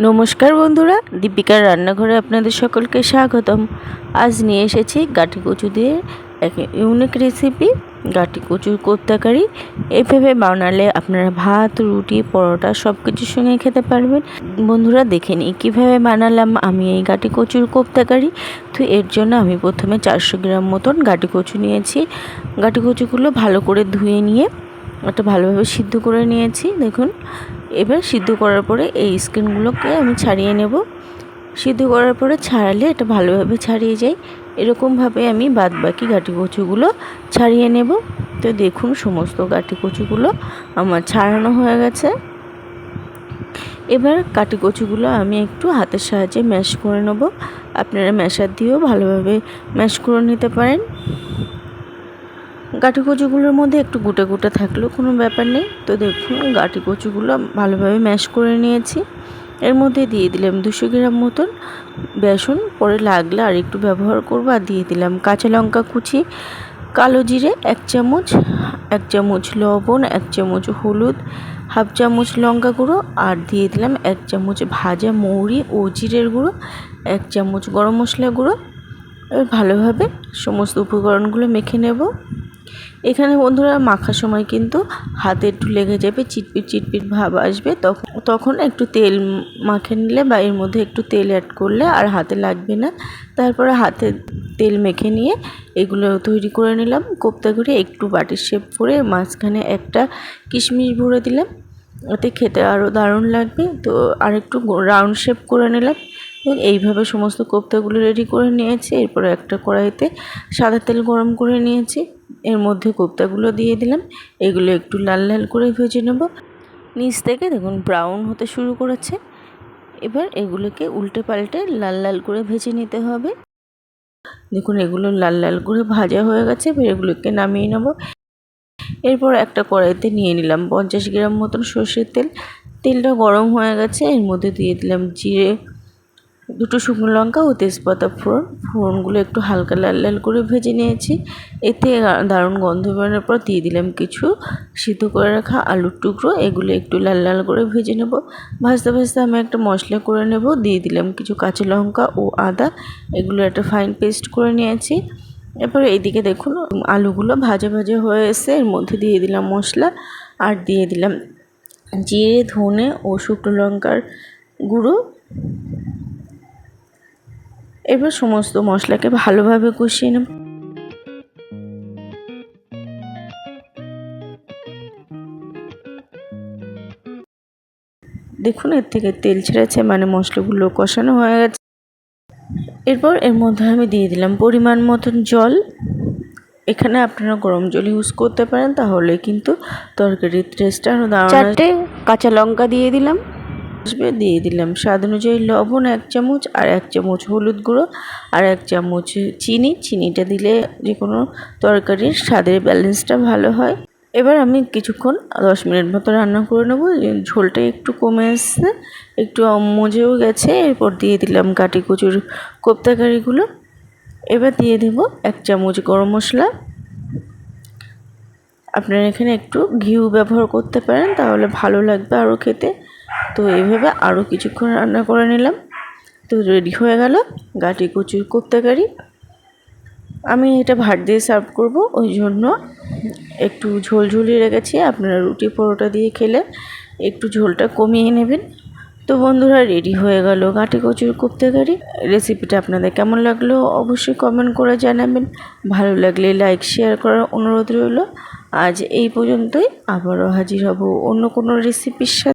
নমস্কার বন্ধুরা, দীপিকার রান্নাঘরে আপনাদের সকলকে স্বাগতম। আজ নিয়ে এসেছি গাটি কচু দিয়ে এক ইউনিক রেসিপি গাঁটি কচুর কোপ্তাকারি। এইভাবে বানালে আপনারা ভাত, রুটি, পরোটা সব কিছুর সঙ্গে খেতে পারবেন। বন্ধুরা, দেখে নিই কীভাবে বানালাম আমি এই গাঁটি কচুর কোপ্তাকারি। তো এর জন্য আমি প্রথমে চারশো গ্রাম মতন গাঁটি কচু নিয়েছি। গাটি কচুগুলো ভালো করে ধুয়ে নিয়ে একটা ভালোভাবে সিদ্ধ করে নিয়েছি। দেখুন এবার সিদ্ধ করার পরে এই স্কিনগুলোকে আমি ছাড়িয়ে নেব। সিদ্ধ করার পরে ছাড়ালে এটা ভালোভাবে ছাড়িয়ে যায়। এরকমভাবে আমি বাদ বাকি গাটি কচুগুলো ছাড়িয়ে নেব। তো দেখুন সমস্ত গাটি কচুগুলো আমার ছাড়ানো হয়ে গেছে। এবার কাটি কচুগুলো আমি একটু হাতের সাহায্যে ম্যাশ করে নেব। আপনারা ম্যাশার দিয়েও ভালোভাবে ম্যাশ করে নিতে পারেন। গাঠি কচুগুলোর মধ্যে একটু গোটা গোটা থাকলেও কোনো ব্যাপার নেই। তো দেখুন, গাঠি কচুগুলো ভালোভাবে ম্যাশ করে নিয়েছি। এর মধ্যে দিয়ে দিলাম দুশো গ্রাম মতন বেসন। পরে লাগলে আর একটু ব্যবহার করব আর দিয়ে দিলাম কাঁচা লঙ্কা কুচি, কালো জিরে এক চামচ এক চামচ লবণ, এক চামচ হলুদ, হাফ চামচ লঙ্কা গুঁড়ো আর দিয়ে দিলাম এক চামচ ভাজা মৌরি ও জিরের গুঁড়ো, এক চামচ গরম মশলা গুঁড়ো। ভালোভাবে সমস্ত উপকরণগুলো মেখে নেব। এখানে বন্ধুরা মাখার সময় কিন্তু হাতে একটু লেগে যাবে, চিটপিট চিটপিট ভাব আসবে। তখন তখন একটু তেল মাখে নিলে বা এর মধ্যে একটু তেল অ্যাড করলে আর হাতে লাগবে না। তারপরে হাতে তেল মেখে নিয়ে এগুলো তৈরি করে নিলাম। কোপ্তা করে একটু বাটির শেপ করে মাঝখানে একটা কিশমিশ ভরে দিলাম। ওতে খেতে আরও দারুণ লাগবে। তো আর একটু রাউন্ড শেপ করে নিলাম। এইভাবে সমস্ত কোপ্তাগুলো রেডি করে নিয়েছি। এরপরে একটা কড়াইতে সাদা তেল গরম করে নিয়েছি। এর মধ্যে কোপ্তাগুলো দিয়ে দিলাম। এগুলো একটু লাল লাল করে ভেজে নেব। নিচ থেকে দেখুন ব্রাউন হতে শুরু করেছে। এবার এগুলোকে উল্টে পাল্টে লাল লাল করে ভেজে নিতে হবে। দেখুন এগুলো লাল লাল করে ভাজা হয়ে গেছে। এবার এগুলোকে নামিয়ে নেব। এরপর একটা কড়াইতে নিয়ে নিলাম পঞ্চাশ গ্রাম মতন সর্ষের তেল। তেলটা গরম হয়ে গেছে। এর মধ্যে দিয়ে দিলাম জিরে দুটো শুকনো লঙ্কা ও তেজপাতা ফোড়ন। ফোড়নগুলো একটু হালকা লাল লাল করে ভেজে নিয়েছি। এতে দারুণ গন্ধ বেরোনোর পর দিয়ে দিলাম কিছু সিদ্ধ করে রাখা আলুর টুকরো। এগুলো একটু লাল লাল করে ভেজে নেব। ভাজতে ভাজতে আমি একটা মশলা করে নেব। দিয়ে দিলাম কিছু কাঁচা লঙ্কা ও আদা। এগুলো একটা ফাইন পেস্ট করে নিয়েছি। এরপরে এইদিকে দেখুন, আলুগুলো ভাজা ভাজা হয়ে এসে এর মধ্যে দিয়ে দিলাম মশলা আর দিয়ে দিলাম জিরে, ধনে ও শুকনো লঙ্কার গুঁড়ো। এবার সমস্ত মশলাকে ভালোভাবে কষিয়ে নেব। দেখুন, এর থেকে তেল ছেড়েছে মানে মশলাগুলো কষানো হয়ে গেছে। এরপর এর মধ্যে আমি দিয়ে দিলাম পরিমাণ মতন জল। এখানে আপনারা গরম জল ইউজ করতে পারেন, তাহলে কিন্তু তরকারির টেস্টটা আরও দারুণ চারটে কাঁচা লঙ্কা দিয়ে দিলাম। আসবে, দিয়ে দিলাম স্বাদ অনুযায়ী লবণ, এক চামচ আর এক চামচ হলুদ গুঁড়ো আর এক চামচ চিনি। চিনিটা দিলে যে কোনো তরকারির স্বাদের ব্যালেন্সটা ভালো হয়। এবার আমি কিছুক্ষণ দশ মিনিট মতো রান্না করে নেব। ঝোলটা একটু কমে এসছে, একটু মজেও গেছে। এরপর দিয়ে দিলাম কাটি কচুর কোপ্তাকারিগুলো। এবার দিয়ে দেব এক চামচ গরম মশলা। আপনারা এখানে একটু ঘিউ ব্যবহার করতে পারেন, তাহলে ভালো লাগবে আরও খেতে। তো এইভাবে আরও কিছুক্ষণ রান্না করে নিলাম। তো রেডি হয়ে গেল। গাটি কচুর কোপ্তাকারি আমি এটা ভাত দিয়ে সার্ভ করব। ওই জন্য একটু ঝোল ঝুলিয়ে রেখেছি। আপনারা রুটি পরোটা দিয়ে খেলে একটু ঝোলটা কমিয়ে নেবেন। তো বন্ধুরা, রেডি হয়ে গেল গাটি কচুর কোপ্তাকারি রেসিপিটা আপনাদের কেমন লাগল অবশ্যই কমেন্ট করে জানাবেন। ভালো লাগলে লাইক, শেয়ার করার অনুরোধ রইল। আজ এই পর্যন্তই। আবারও হাজির হব অন্য কোনো রেসিপির সাথে।